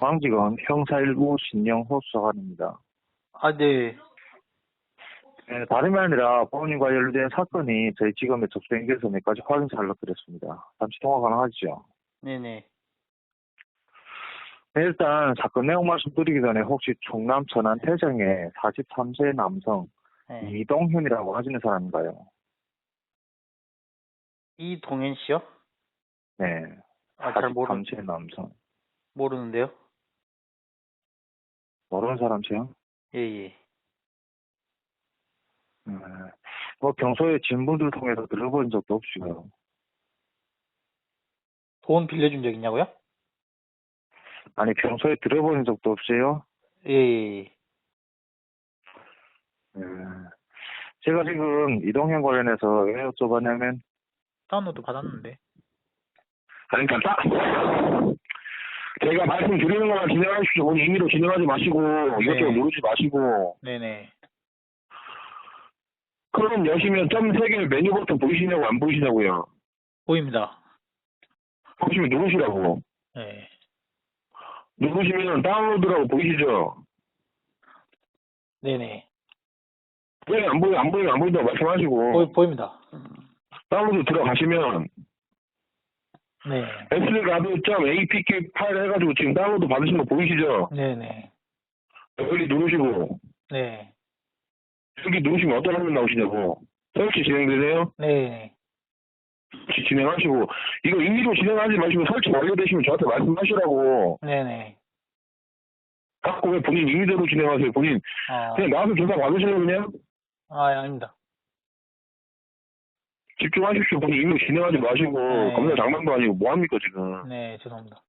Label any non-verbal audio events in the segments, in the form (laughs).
광지검 형사 1부 신영 호 수사관입니다. 아, 네. 네, 다름이 아니라 본인 관련된 사건이 저희 지검에 접수된 몇 가지 확인 사를 드렸습니다. 잠시 통화 가능하시죠? 네네. 네, 일단 사건 내용 말씀드리기 전에 혹시 충남 천안 태정의 43세 남성 네. 이동현이라고 하시는 사람인가요? 이동현 씨요? 네, 아, 잘 모르, 43세 남성. 모르는데요? 모르는 사람이세요? 예, 예. 네. 뭐 평소에 진분들 통해서 들어본 적도 없이요. 돈 빌려준 적 있냐고요? 아니 평소에 들어본 적도 없어요? 예, 예, 예. 네. 제가 지금 이동현 관련해서 왜 여쭤봤냐면 다운로드 받았는데. 아니, 그러니까 딱 제가 말씀드리는 것만 진행하십시오. 오늘 임의로 진행하지 마시고 이것저것 네. 누르지 마시고 네네. 크롬 여시면 점 3개 메뉴 버튼 보이시냐고 안 보이시냐고요. 보입니다. 보시면 누르시라고. 네. 누르시면 다운로드라고 보이시죠? 네네. 왜 안 보여 안 보이면 안 보인다고 말씀하시고 보이, 보입니다. 다운로드 들어가시면 네. s가드.apk 파일 해가지고 지금 다운로드 받으신 거 보이시죠? 네네. 여기 누르시고 네. 여기 누르시면 어떤 화면 나오시냐고. 설치 진행되세요? 네. 설치 진행하시고 이거 임의로 진행하지 마시고 설치 완료되시면 저한테 말씀하시라고. 네네. 자꾸 왜 본인 임의대로 진행하세요? 본인 아, 그냥 나와서 조사 받으실래요 그냥? 아, 예, 아닙니다. 집중하십시오. 본인 임의로 진행하지 마시고 네. 검사 장난도 아니고 뭐 합니까 지금? 네, 죄송합니다.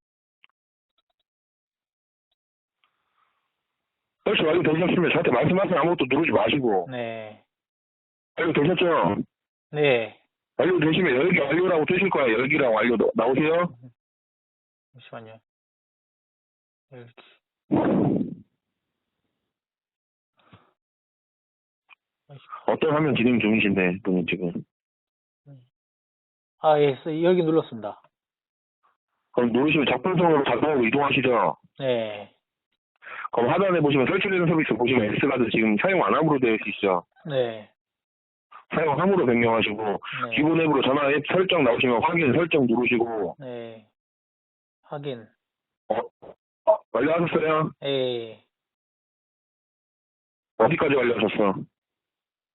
설치 완료되셨으면 저한테 말씀하세요. 아무것도 누르지 마시고. 네. 완료되셨죠? 네. 완료 되시면 열기 완료라고 뜨실 거예요. 열기랑 완료 나- 나오세요? 잠시만요. 이렇게. 어떤 화면 진행 중이신데 본인 지금? 아, 예, 쓰- 여기 눌렀습니다. 그럼 누르시면 작품성으로 자동으로 이동하시죠? 네. 그럼 하단에 보시면 설치되는 서비스 보시면 S가드 지금 사용 안 함으로 되어 있으시죠? 네. 사용함으로 변경하시고 네. 기본 앱으로 전화 앱 설정 나오시면 확인 설정 누르시고 네. 확인. 어, 완료하셨어요? 예. 어디까지 완료하셨어?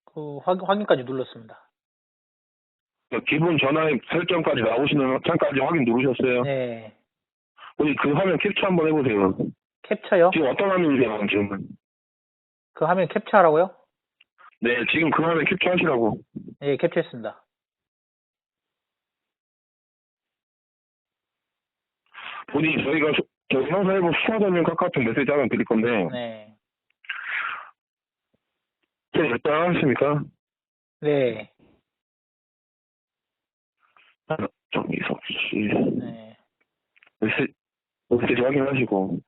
그 확, 확인까지 눌렀습니다. 기본 전화 앱 설정까지 나오시는 창까지 확인 누르셨어요? 네. 우리 그 화면 캡처 한번 해보세요. 캡처요? 지금 어떤 화면이세요 지금은? 그 화면 캡처하라고요? 네 지금 그 화면 캡처하시라고. 예, 캡처했습니다. 본인이 저희가 수- 저 형사해보 수사 전용 카카오톡 메시지 하나 드릴 건데 네. 제가 일단 하겠습니까? 네. 정기석 씨 네. 메시지, 메시지 확인하시고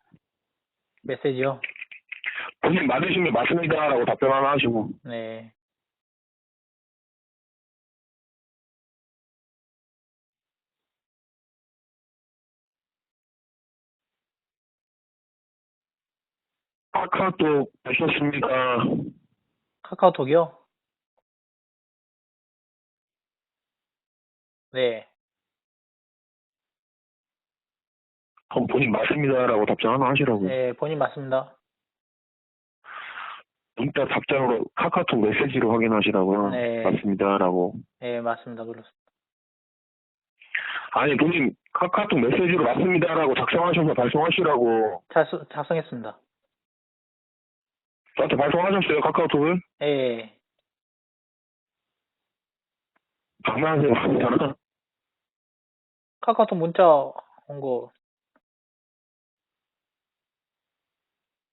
메시지요? 본인 맞으시면 맞습니다라고 답변 하나 하시고 네. 카카오톡 되셨습니까? 카카오톡이요? 네. 그럼 본인 맞습니다라고 답장 하나 하시라고 네, 본인 맞습니다. 문자 답장으로 카카오톡 메시지로 확인하시라고요 네. 맞습니다라고 네, 맞습니다. 눌렀습니다. 아니 본인 카카오톡 메시지로 맞습니다라고 작성하셔서 발송하시라고 작, 작성했습니다. 저한테 발송하셨어요 카카오톡을? 예. 장난하세요 장난 (laughs) 카카오톡 문자 온 거,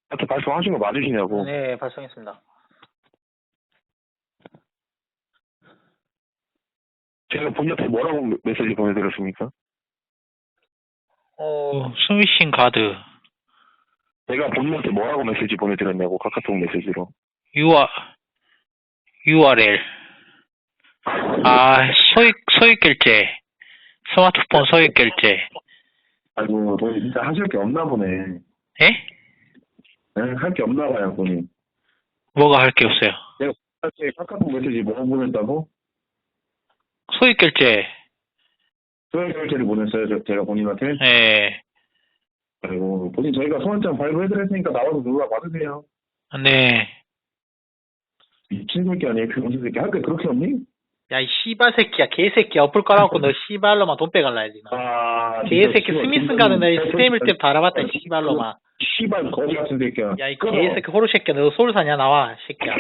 저한테 발송하신 거 맞으시냐고. 네, 발송했습니다. 제가 본인한테 뭐라고 메시지 보내드렸습니까? 어, 스미싱 가드. 제가 본인한테 뭐라고 메시지 보내드렸냐고 카카오톡 메시지로. UR, URL 아 소액 소액 결제 스마트폰 소액 결제 아이고, 돈이 진짜 하실 게 없나 보네. 예? 할 게 없나 봐요, 돈이. 뭐가 할 게 없어요. 사실 카카오톡 메시지 뭐 보냈다고? 소액 결제. 소액 결제를 보냈어요, 저- 제가 본인한테. 예. 그리고 본인 저희가 소환장 발부해드렸으니까 나와서 누가 받으세요. 네. 미친 새끼 아니에요, 병신 새끼. 할 게 그렇게 없니? 야, 이 씨발 새끼야, 개새끼야. 어플 깔아놓고 너 씨발로만 돈 빼갈라 해야지. 너. 아, 개새끼 진짜 스미슨 가는 애 진짜 스팸일 때 알아봤다, 이 씨발로만. 씨발 거지 같은 새끼야. 야, 이 끊어. 개새끼 호루 새끼야. 너 서울 사냐, 나와, 이 새끼야.